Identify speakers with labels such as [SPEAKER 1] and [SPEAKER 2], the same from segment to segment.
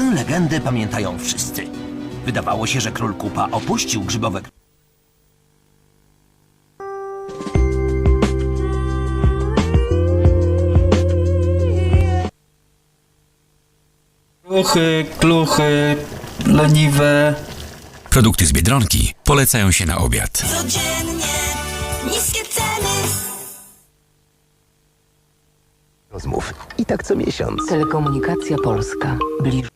[SPEAKER 1] legendę pamiętają wszyscy. Wydawało się, że król Kupa opuścił grzybowe
[SPEAKER 2] Kluchy, kluchy, leniwe.
[SPEAKER 3] Produkty z Biedronki polecają się na obiad.
[SPEAKER 4] Codziennie niskie ceny.
[SPEAKER 5] rozmów. I tak co miesiąc.
[SPEAKER 6] Telekomunikacja Polska. Bliż.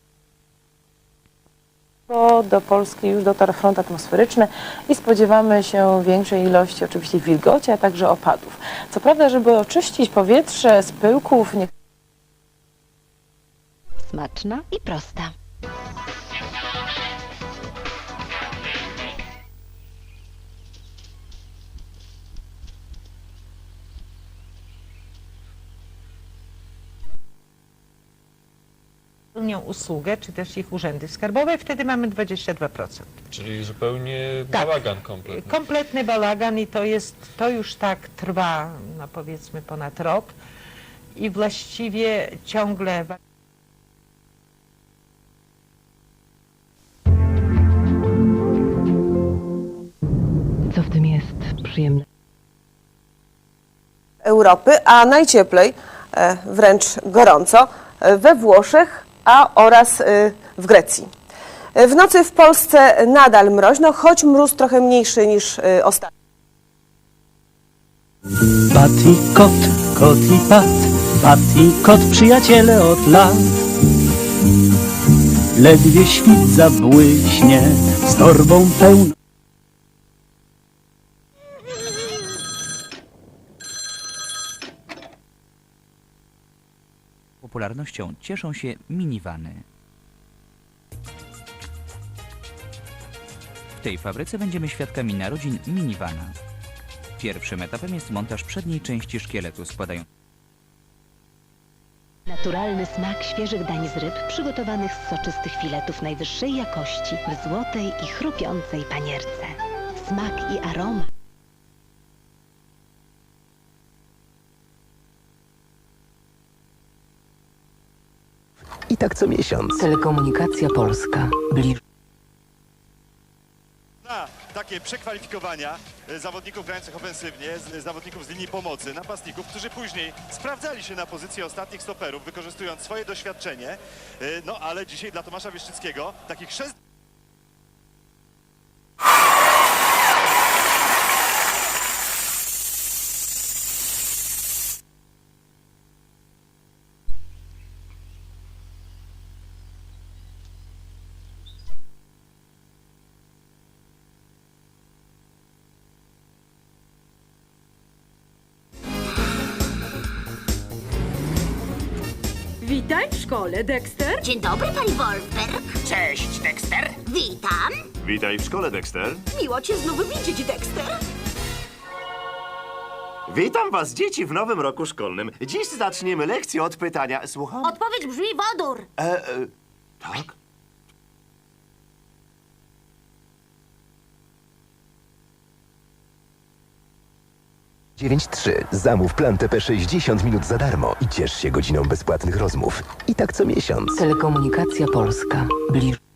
[SPEAKER 7] Do Polski już dotarł front atmosferyczny i spodziewamy się większej ilości oczywiście wilgoci, a także opadów. Co prawda, żeby oczyścić powietrze z pyłków, nie
[SPEAKER 8] Smaczna i prosta.
[SPEAKER 9] Spełnią usługę, czy też ich urzędy skarbowe, wtedy mamy 22%.
[SPEAKER 10] Czyli zupełnie
[SPEAKER 9] Tak.
[SPEAKER 10] bałagan kompletny.
[SPEAKER 9] Kompletny bałagan i to jest, to już tak trwa, no powiedzmy ponad rok i właściwie ciągle
[SPEAKER 6] Co w tym jest przyjemne?
[SPEAKER 11] Europy, a najcieplej, e, wręcz gorąco, e, we Włoszech, a oraz e, w Grecji. E, W nocy w Polsce nadal mroźno, choć mróz trochę mniejszy niż e, ostatnio.
[SPEAKER 2] Pat i kot, kot i pat, pat i kot przyjaciele od lat. Ledwie świt zabłyśnie z torbą pełną.
[SPEAKER 12] Popularnością cieszą się minivany. W tej fabryce będziemy świadkami narodzin minivana. Pierwszym etapem jest montaż przedniej części szkieletu składają
[SPEAKER 8] Naturalny smak świeżych dań z ryb przygotowanych z soczystych filetów najwyższej jakości w złotej i chrupiącej panierce. Smak i aromat.
[SPEAKER 5] I tak co miesiąc.
[SPEAKER 6] Telekomunikacja Polska. Bliż.
[SPEAKER 13] na takie przekwalifikowania e, zawodników grających ofensywnie, zawodników z linii pomocy, napastników, którzy później sprawdzali się na pozycji ostatnich stoperów, wykorzystując swoje doświadczenie. E, No ale dzisiaj dla Tomasza Wieszczyckiego takich szest
[SPEAKER 4] Witaj w szkole, Dexter. Dzień dobry, pani Wolfberg.
[SPEAKER 1] Cześć, Dexter!
[SPEAKER 4] Witam.
[SPEAKER 13] Witaj w szkole, Dexter.
[SPEAKER 4] Miło cię znów widzieć, Dexter.
[SPEAKER 13] Witam was, dzieci, w nowym roku szkolnym. Dziś zaczniemy lekcję od pytania. Słucham?
[SPEAKER 4] Odpowiedź brzmi wodór.
[SPEAKER 13] E, e, tak?
[SPEAKER 5] Dziewięć trzy. Zamów Plan TP 60 minut za darmo i ciesz się godziną bezpłatnych rozmów. I tak co miesiąc.
[SPEAKER 6] Telekomunikacja Polska. Bliż.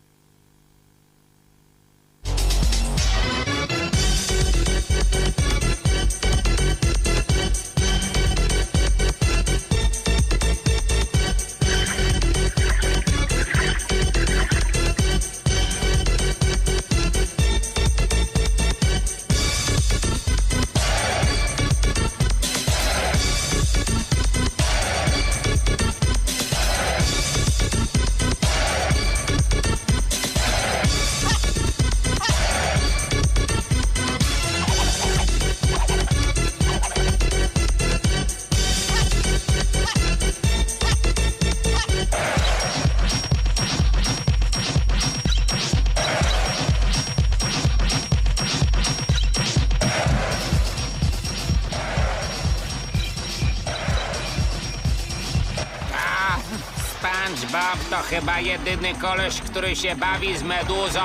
[SPEAKER 12] Bob to chyba jedyny koleś, który się bawi z meduzą.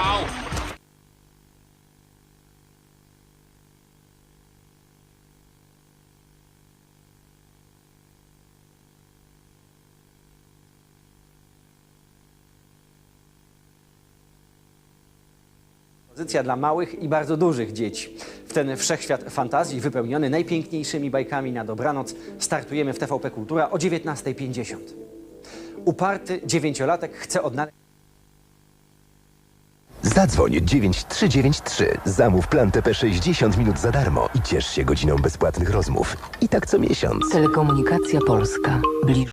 [SPEAKER 14] Pozycja dla małych i bardzo dużych dzieci. W ten wszechświat fantazji wypełniony najpiękniejszymi bajkami na dobranoc startujemy w TVP Kultura o 19.50. Uparty dziewięciolatek chce odnaleźć
[SPEAKER 5] Zadzwoń 9393. Zamów plan TP 60 minut za darmo i ciesz się godziną bezpłatnych rozmów. I tak co miesiąc.
[SPEAKER 6] Telekomunikacja Polska. Bliżej.